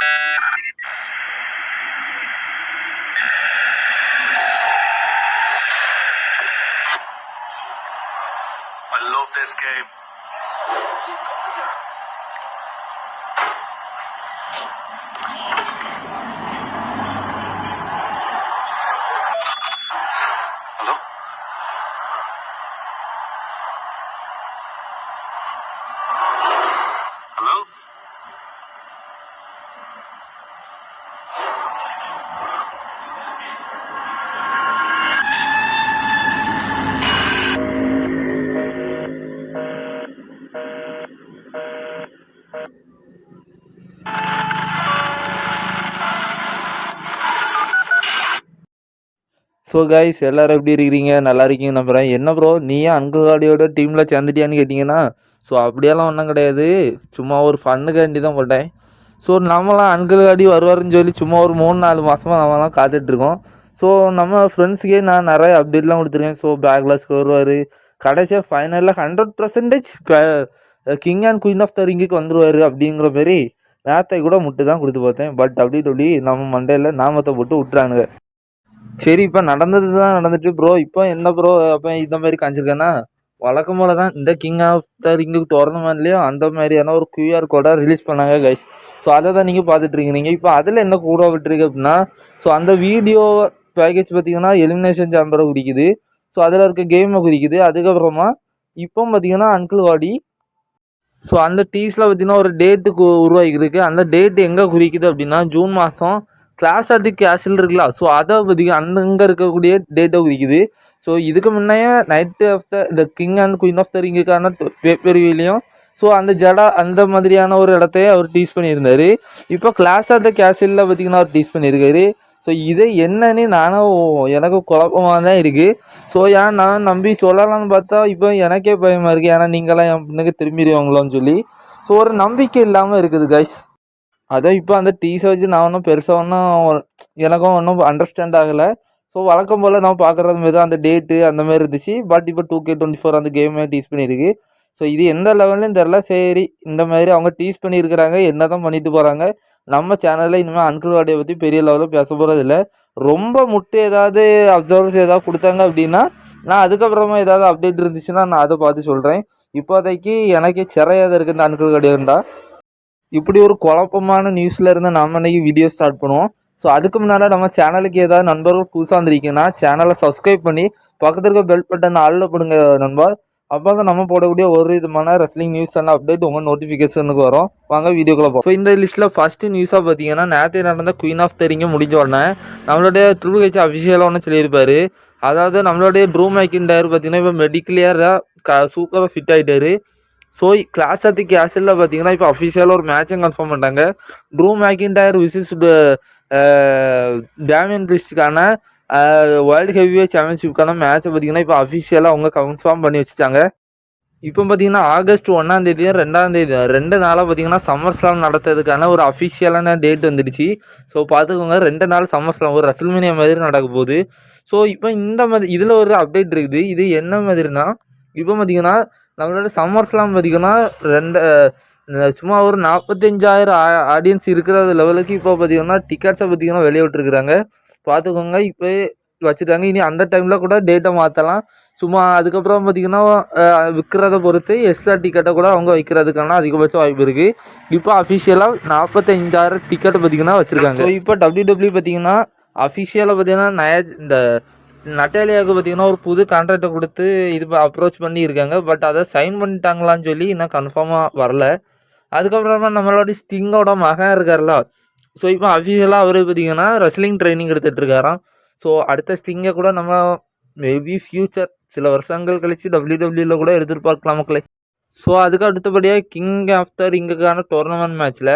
I love this game. So guys எல்லோரும் எப்படி இருக்கிறீங்க? நல்லா இருக்கீங்க நம்புறேன். என்ன ப்ரோ நீ ஏன் அன்குவாடியோட டீமில் சேர்ந்துட்டியான்னு கேட்டிங்கன்னா ஸோ அப்படியெல்லாம் ஒன்றும் கிடையாது. சும்மா ஒரு ஃபன்னுக்காண்டி தான் போட்டேன். ஸோ நம்மளாம் அன்குவாடி வருவாருன்னு சொல்லி சும்மா ஒரு மூணு நாலு மாதமாக நம்மலாம் காத்துட்ருக்கோம் ஸோ நம்ம ஃப்ரெண்ட்ஸுக்கே நான் நிறைய அப்டேட்லாம் கொடுத்துருக்கேன். ஸோ பேக்லாஸ்க்கு வருவார். கடைசியாக ஃபைனலில் hundred percentage king and queen of the ரிங்குக்கு வந்துடுவார் அப்படிங்கிற மாரி நேரத்தை கூட முட்டு தான் கொடுத்து பார்த்தேன். பட் அப்படி சொல்லி நம்ம மண்டையில் நாமத்தை போட்டு விட்டுறானுங்க. சரி இப்போ நடந்தது தான் நடந்துட்டு ப்ரோ இப்போ என்ன ப்ரோ அப்போ இந்த மாதிரி காமிச்சிருக்கேன்னா வழக்கம் போல தான் இந்த கிங் ஆஃப் த ரிங்கு மாதிரிலையோ அந்த மாதிரியான ஒரு கியூஆர் கோடை ரிலீஸ் பண்ணாங்க கைஸ் ஸோ அதை தான் நீங்கள் பார்த்துட்டு இருக்கிறீங்க இப்போ அதில் என்ன கூட விட்டுருக்கு அப்படின்னா ஸோ அந்த வீடியோ பேக்கேஜ் பார்த்தீங்கன்னா எலிமினேஷன் சாம்பரை குறிக்குது ஸோ அதில் இருக்க கேமை குறிக்குது அதுக்கப்புறமா இப்போ பார்த்தீங்கன்னா அன்கிள் வாடி ஸோ அந்த டீஸில் பார்த்தீங்கன்னா ஒரு டேட்டுக்கு உருவாகிருக்கு அந்த டேட் எங்கே குறிக்குது அப்படின்னா ஜூன் மாதம் கிளாஸ் அது தி கேஷில் இருக்குல்ல? ஸோ அதை பற்றி அந்த அங்கே இருக்கக்கூடிய டேட்டை குறிக்குது ஸோ இதுக்கு முன்னையே நைட்டு ஆஃப் த இந்த king and queen of the ரிங்குக்கான பேப்பரிவிலையும் ஸோ அந்த ஜடா அந்த மாதிரியான ஒரு இடத்தையே அவர் டீஸ் பண்ணியிருந்தார். இப்போ கிளாஸ் ஆஃப் த கேஷிலில் பார்த்தீங்கன்னா அவர் டீஸ் பண்ணியிருக்காரு. ஸோ இதை என்னன்னு நானும் எனக்கு குழப்பமாக தான் இருக்குது ஸோ ஏன் நான் நம்பி சொல்லலாம்னு பார்த்தா இப்போ எனக்கே பயமாக இருக்குது ஏன்னா நீங்களாம் என் பின்னுக்கு திரும்பிடுவாங்களோன்னு சொல்லி. ஸோ ஒரு நம்பிக்கை இல்லாமல் இருக்குது கைஸ் அதான் இப்போ அந்த டீஸை வச்சு நான் ஒன்றும் பெருசாக ஒன்றும் எனக்கும் ஒன்றும் அண்டர்ஸ்டாண்ட் ஆகலை. ஸோ வழக்கம் போல் நான் பார்க்குறது மாரி தான் அந்த டேட்டு அந்த மாதிரி இருந்துச்சு. பட் இப்போ டூ கே டுவெண்ட்டி ஃபோர் அந்த கேமே டீஸ் பண்ணியிருக்கு. ஸோ இது எந்த லெவல்லையும் தெரில சரி இந்த மாதிரி அவங்க டீஸ் பண்ணியிருக்கிறாங்க. என்ன தான் பண்ணிட்டு போகிறாங்க நம்ம சேனலில் இனிமேல் அன்கிள் வாடியை பற்றி பெரிய லெவலில் பேச போகிறது இல்லை. ரொம்ப முட்டு ஏதாவது அப்சர்வர்ஸ் ஏதாவது கொடுத்தாங்க அப்படின்னா நான் அதுக்கப்புறமா ஏதாவது அப்டேட் இருந்துச்சுன்னா நான் அதை பார்த்து சொல்கிறேன் இப்போதைக்கு எனக்கே சிறையாக இருக்குது இந்த அன்கிள் வாடியோண்டா இப்படி ஒரு குழப்பமான நியூஸில் இருந்து நம்ம இன்றைக்கி வீடியோ ஸ்டார்ட் பண்ணுவோம். ஸோ அதுக்கு முன்னால் நம்ம சேனலுக்கு ஏதாவது நண்பர்கள் புதுசாக வந்திருக்கீங்கன்னா சேனலை சப்ஸ்கிரைப் பண்ணி பக்கத்தில் இருக்க பெல் பட்டன் ஆளில் போடுங்க நண்பர். அப்போ தான் நம்ம போடக்கூடிய ஒரு விதமான ரெஸ்லிங் நியூஸ் எல்லாம் அப்டேட் உங்கள் நோட்டிஃபிகேஷனுக்கு வரும். வாங்க வீடியோக்குள்ள போகும் ஸோ இந்த லிஸ்ட்டில் ஃபஸ்ட்டு நியூஸாக பார்த்தீங்கன்னா நேற்று நடந்த குயின் ஆஃப் தெரிங்க முடிஞ்ச உடனே நம்மளுடைய ட்ரூ ஹெச் அஃபிஷியலாக ஒன்று சொல்லியிருப்பார். அதாவது நம்மளுடைய ட்ரூ மேக்கின் டயர் பார்த்தீங்கன்னா இப்போ மெடிக்கலியராக க சூப்பராக ஃபிட் ஆகிட்டாரு ஸோ கிளாஸ் ஆஃப் தி கேஷில் பார்த்தீங்கன்னா இப்போ அஃபிஷியலாக ஒரு மேட்சும் கன்ஃபார்ம் பண்ணிட்டாங்க. ட்ரூ மேக்கின் டயர் விசிஸ் டேமியன் கிறிஸ்டுக்கான வேர்ல்டு ஹெவிவே சாம்பியன்ஷிப்க்கான மேட்ச்சை பார்த்தீங்கன்னா இப்போ அஃபிஷியலாக அவங்க கன்ஃபார்ம் பண்ணி வச்சுட்டாங்க. இப்போ பார்த்தீங்கன்னா ஆகஸ்ட் ஒன்றாம் தேதியும் ரெண்டாம் தேதி ரெண்டு நாளாக பார்த்தீங்கன்னா சம்மர் ஸ்லாம் நடத்துறதுக்கான ஒரு அஃபிஷியலான டேட் வந்துடுச்சு. ஸோ பார்த்துக்கோங்க ரெண்டு நாள் சம்மர் ஸ்லாம் ஒரு ரசல்மேனியா மாதிரி நடக்க போகுது. ஸோ இப்போ இந்த மாதிரி இதில் ஒரு அப்டேட் இருக்குது. இது என்ன மாதிரினா இப்போ பார்த்தீங்கன்னா நம்மளோட சம்மர்ஸ்லாம் பார்த்திங்கன்னா பார்த்தீங்கன்னா ரெண்டு சும்மா ஒரு நாற்பத்தஞ்சாயிரம் ஆடியன்ஸ் இருக்கிற லெவலுக்கு இப்போ பார்த்தீங்கன்னா டிக்கெட்ஸை பார்த்தீங்கன்னா வெளியே விட்டுருக்குறாங்க. பார்த்துக்கோங்க இப்போ வச்சுட்டாங்க. இனி அந்த டைமில் கூட டேட்டை மாற்றலாம் சும்மா அதுக்கப்புறம் பார்த்தீங்கன்னா விற்கிறத பொறுத்து எக்ஸ்ட்ரா டிக்கெட்டை கூட அவங்க வைக்கிறதுக்கான அதிகபட்ச வாய்ப்பு இருக்குது இப்போ அஃபிஷியலாக நாற்பத்தஞ்சாயிரம் டிக்கெட்டை பார்த்தீங்கன்னா வச்சுருக்காங்க. இப்போ டபிள்யூ டபிள்யூ பார்த்தீங்கன்னா அஃபிஷியலாக பார்த்தீங்கன்னா நய இந்த நட்டாலியாவுக்கு பார்த்தீங்கன்னா ஒரு புது கான்ட்ராக்டை கொடுத்து இது அப்ரோச் பண்ணி இருக்காங்க பட் அதை சைன் பண்ணிட்டாங்களான்னு சொல்லி இன்னும் கன்ஃபார்மாக வரல. அதுக்கப்புறமா நம்மளோட ஸ்டிங்கோட மகன் இருக்கார்ல. ஸோ இப்போ அஃபிஷியலாக அவர் பார்த்தீங்கன்னா ரெஸ்லிங் ட்ரைனிங் எடுத்துகிட்டு இருக்காராம். ஸோ அடுத்த ஸ்டிங்கை கூட நம்ம மேபி ஃப்யூச்சர் சில வருஷங்கள் கழித்து டபிள்யூ டபிள்யூவில் கூட எதிர்பார்க்கலாம் மக்களே. ஸோ அதுக்கு அடுத்தபடியாக கிங் ஆஃப்தர் ரிங்குக்கான டோர்னமெண்ட் மேட்ச்சில்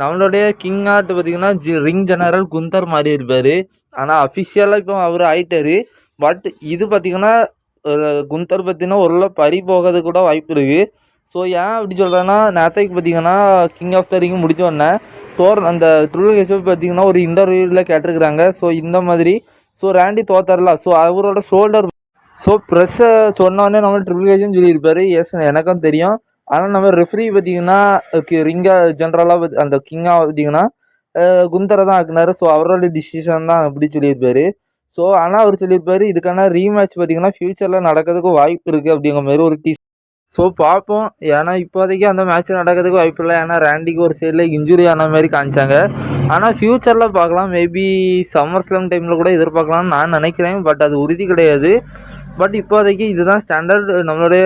நம்மளுடைய கிங் ஆர்ட் பார்த்தீங்கன்னா ஜி ரிங் ஜெனரல் குந்தர் மாதிரி இருப்பார். ஆனால் அஃபிஷியலாக இப்போ அவர் ஆயிட்டாரு. பட் இது பார்த்தீங்கன்னா குந்தர் பார்த்தீங்கன்னா ஒரு பறி போகிறது கூட வாய்ப்பு இருக்குது ஸோ ஏன் அப்படி சொல்கிறேன்னா நேத்தைக்கு பார்த்தீங்கன்னா கிங் ஆஃப் த ரிங் முடிஞ்ச உடனே டோர் அந்த ட்ரூ பார்த்தீங்கன்னா ஒரு இன்டர்வியூவில் கேட்டிருக்கிறாங்க. ஸோ இந்த மாதிரி ஸோ ரேண்டி தோத்தரல ஸோ அவரோட ஷோல்டர் ஸோ ப்ரெஸ்ஸை சொன்னோடனே நம்ம ட்ரிபிள் கேஜுன்னு சொல்லியிருப்பாரு. எஸ் எனக்கும் தெரியும். ஆனால் நம்ம ரெஃப்ரி பார்த்தீங்கன்னா ரிங்கா ஜென்ரலாக அந்த கிங்காக பார்த்தீங்கன்னா குந்தரை தான் ஆக்குனாரு. ஸோ அவரோட டிசிஷன் தான் அப்படி சொல்லியிருப்பாரு. ஸோ ஆனால் அவர் சொல்லியிருப்பாரு இதுக்கான ரீமேட்ச் பார்த்தீங்கன்னா ஃப்யூச்சரில் நடக்கிறதுக்கு வாய்ப்பு இருக்குது அப்படிங்கிற மாதிரி ஒரு டீ ஸோ பார்ப்போம். ஏன்னா இப்போதைக்கு அந்த மேட்ச் நடக்கிறதுக்கு வாய்ப்பு இல்லை. ஏன்னா ரேண்டிக்கு ஒரு சைடில் இன்ஜுரி ஆன மாதிரி காமிச்சாங்க. ஆனால் ஃப்யூச்சரில் பார்க்கலாம். மேபி சம்மர் ஸ்லம் டைமில் கூட எதிர்பார்க்கலாம்னு நான் நினைக்கிறேன். பட் அது உறுதி கிடையாது. பட் இப்போதைக்கு இதுதான் ஸ்டாண்டர்ட் நம்மளுடைய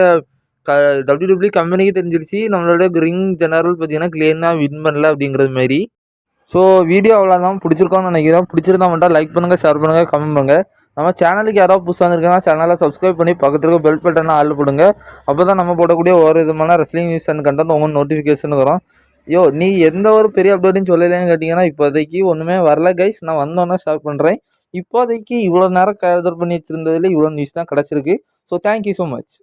க டபிள்யூடபிள்யூ கம்பெனிக்கு தெரிஞ்சிருச்சு. நம்மளோட ரிங் ஜெனரல் பார்த்தீங்கன்னா கிளியராக வின் பண்ணல அப்படிங்கிறது மாதிரி ஸோ வீடியோ அவ்வளோதான் பிடிச்சிருக்கோன்னு நினைக்கிறேன் பிடிச்சிருந்தா மட்டும் லைக் பண்ணுங்கள் ஷேர் பண்ணுங்கள் கமெண்ட் பண்ணுங்கள் நம்ம சேனலுக்கு யாராவது புதுசாக வந்திருக்காங்கன்னா சேனலை சப்ஸ்கிரைப் பண்ணி பக்கத்தில் இருக்க பெல் பட்டனை ஆள் போடுங்க. அப்போ தான் நம்ம போடக்கூடிய ஒரு விதமான ரெஸ்லிங் நியூஸ் அண்ட் கண்டென்ட் உங்களுக்கு நோட்டிஃபிகேஷன் வரும். யோ நீ எந்த ஒரு பெரிய அப்டேட்டும் சொல்லலைன்னு கேட்டிங்கன்னா இப்போதைக்கு ஒன்றுமே வரல கைஸ் நான் வந்தோன்னே ஷேர் பண்ணுறேன் இப்போதைக்கு இவ்வளோ நேரம் கதர் பண்ணி வச்சுருந்ததில் இவ்வளோ நியூஸ் தான் கிடச்சிருக்கு. So thank you so much